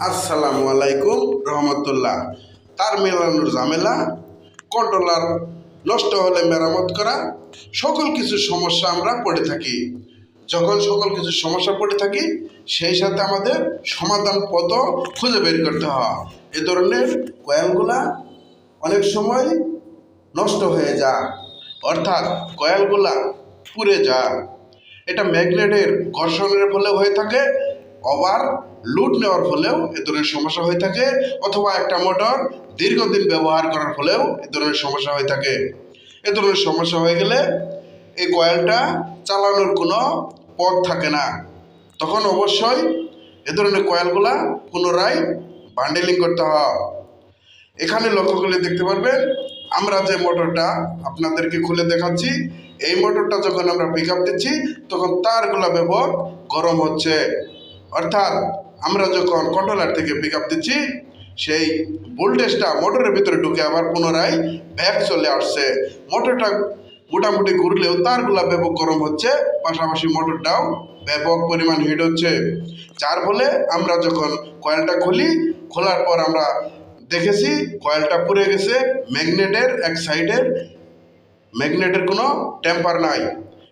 আসসালামু আলাইকুম রহমতুল্লাহ। তার মেলানোর ঝামেলা, কন্ট্রোলার নষ্ট হলে মেরামত করা, সকল কিছু সমস্যা আমরা পড়ে থাকি। যখন সকল কিছু সমস্যা পড়ে থাকি, সেই সাথে আমাদের সমাধান পথও খুঁজে বের করতে হয়। এ ধরনের কয়েলগুলা অনেক সময় নষ্ট হয়ে যায়। অর্থাৎ কয়েলগুলা পুড়ে যায়। এটা ম্যাগনেটের ঘর্ষণের ফলে হয়ে থাকে আবার লুট নেওয়ার ফলেও এ ধরনের সমস্যা হয়ে থাকে, অথবা একটা মোটর দীর্ঘদিন ব্যবহার করার ফলেও এ ধরনের সমস্যা হয়ে থাকে। এ ধরনের সমস্যা হয়ে গেলে এই কয়েলটা চালানোর কোনো পথ থাকে না। তখন অবশ্যই এ ধরনের কয়েলগুলা পুনরায় বান্ডেলিং করতে হয়। এখানে লক্ষ্য করলে দেখতে পারবেন, আমরা যে মোটরটা আপনাদেরকে খুলে দেখাচ্ছি, এই মোটরটা যখন আমরা পিক আপ দিচ্ছি, তখন তারগুলা ব্যবহার গরম হচ্ছে। অর্থাৎ আমরা যখন কন্ট্রোলার থেকে পিক আপ দিচ্ছি, সেই ভোল্টেজটা মোটরের ভিতরে ঢুকে আবার পুনরায় ব্যাক চলে আসছে। মোটরটা মোটামুটি ঘুরলেও তারগুলা ব্যাপক গরম হচ্ছে, পাশাপাশি মোটরটাও ব্যাপক পরিমাণ হিট হচ্ছে। যার ফলে আমরা যখন কয়েলটা খুলি, খোলার পর আমরা দেখেছি কয়েলটা পুড়ে গেছে ম্যাগনেটের এক সাইডের ম্যাগনেটের কোনো টেম্পার নাই।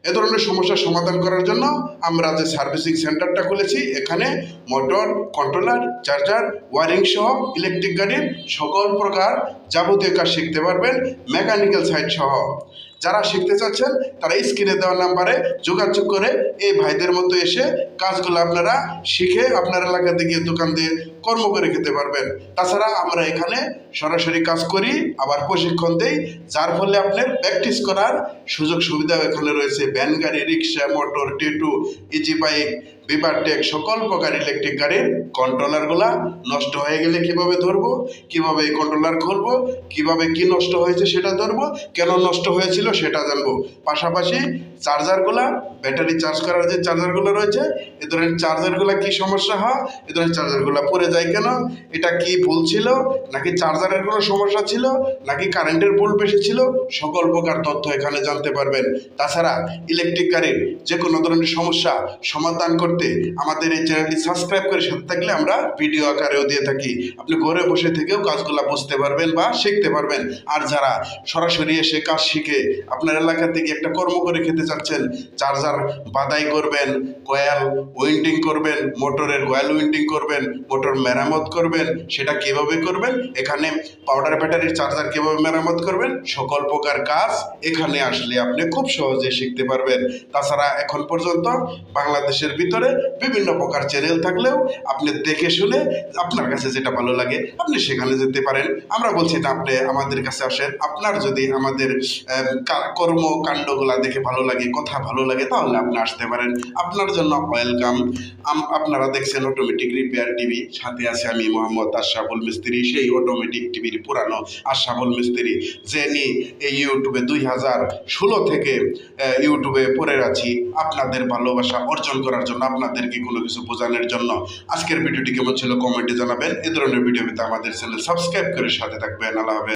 এ ধরনের সমস্যার সমাধান করার জন্য আমরা যে সার্ভিসিং সেন্টারটা খুলেছি, এখানে মোটর, কন্ট্রোলার, চার্জার, ওয়ারিং সহ ইলেকট্রিক গাড়ির সকল প্রকার যাবতীয় কাজ শিখতে পারবেন মেকানিক্যাল সাইড সহ। যারা শিখতে চাচ্ছেন, তারা স্ক্রিনে দেওয়া নাম্বারে যোগাযোগ করে এই ভাইদের মতো এসে কাজগুলো আপনারা শিখে আপনার এলাকাতে গিয়ে দোকান দিয়ে কর্ম করে খেতে পারবেন। তাছাড়া আমরা এখানে সরাসরি কাজ করি, আবার প্রশিক্ষণ দেই, যার ফলে আপনার প্র্যাকটিস করার সুযোগ সুবিধাও এখানে রয়েছে। ভ্যান গাড়ি, রিক্সা, মোটর, টেটু ইজি বাইক বিবারটেক সকল প্রকার ইলেকট্রিক গাড়ির কন্ট্রোলারগুলা নষ্ট হয়ে গেলে কীভাবে ধরবো? কীভাবে এই কন্ট্রোলার খুলবো? কীভাবে কি নষ্ট হয়েছে সেটা ধরবো? কেন নষ্ট হয়েছিল সেটা জানব। পাশাপাশি চার্জারগুলা ব্যাটারি চার্জ করার যে চার্জারগুলো রয়েছে, এ ধরনের চার্জারগুলা কি সমস্যা হয়? এ ধরনের চার্জারগুলা পড়ে যায় কেন? এটা কি ভুল ছিল? নাকি চার্জারের কোনো সমস্যা ছিল? নাকি কারেন্টের ভুল বেশি ছিল? সকল প্রকার তথ্য এখানে জানতে পারবেন। তাছাড়া ইলেকট্রিক গাড়ির যে কোনো ধরনের সমস্যা সমাধান করতে আমাদের এই চ্যানেলটি সাবস্ক্রাইব করে সাথে থাকলে আমরা ভিডিও আকারেও দিয়ে থাকি। আপনি ঘরে বসে থেকেও কাজগুলো বুঝতে পারবেন বা শিখতে পারবেন। আর যারা সরাসরি এসে কাজ শিখে আপনার এলাকা থেকে একটা কর্ম করে খেতে চাচ্ছেন চার্জার বাদাই করবেন, কয়েল উইন্ডিং করবেন, মোটরের কয়েল উইন্ডিং করবেন, মোটর মেরামত করবেন, সেটা কীভাবে করবেন, এখানে পাউডার ব্যাটারির চার্জার কীভাবে মেরামত করবেন, সকল প্রকার কাজ এখানে আসলে আপনি খুব সহজে শিখতে পারবেন। তাছাড়া এখন পর্যন্ত বাংলাদেশের ভিতরে বিভিন্ন প্রকার চ্যানেল থাকলেও আপনি দেখে শুনে আপনার কাছে যেটা ভালো লাগে আপনি সেখানে যেতে পারেন। আমরা বলছি না আপনি আমাদের কাছে আসেন। আপনার যদি আমাদের আহ, কা- দেখে ভালো লাগে কথা ভালো লাগে তাহলে আপনি আসতে পারেন। আপনার জন্য ওয়েলকাম আপনারা দেখছেন অটোমেটিক রিপেয়ার টিভি সাথে আছে আমি মোহাম্মদ আশরাফুল মিস্ত্রি সেই অটোমেটিক টিভির পুরানো আশরাফুল মিস্ত্রি যে নিয়ে এই ইউটিউবে দুই হাজার ষোলো থেকে ইউটিউবে পড়ে আছি। আপনাদের ভালোবাসা অর্জন করার জন্য আপনাদেরকে কোনো কিছু বোঝানোর জন্য আজকের ভিডিওটি কেমন ছিল কমেন্টে জানাবেন। এ ধরনের ভিডিও পেতে আমাদের চ্যানেল সাবস্ক্রাইব করে সাথে থাকবেন। আল্লাহ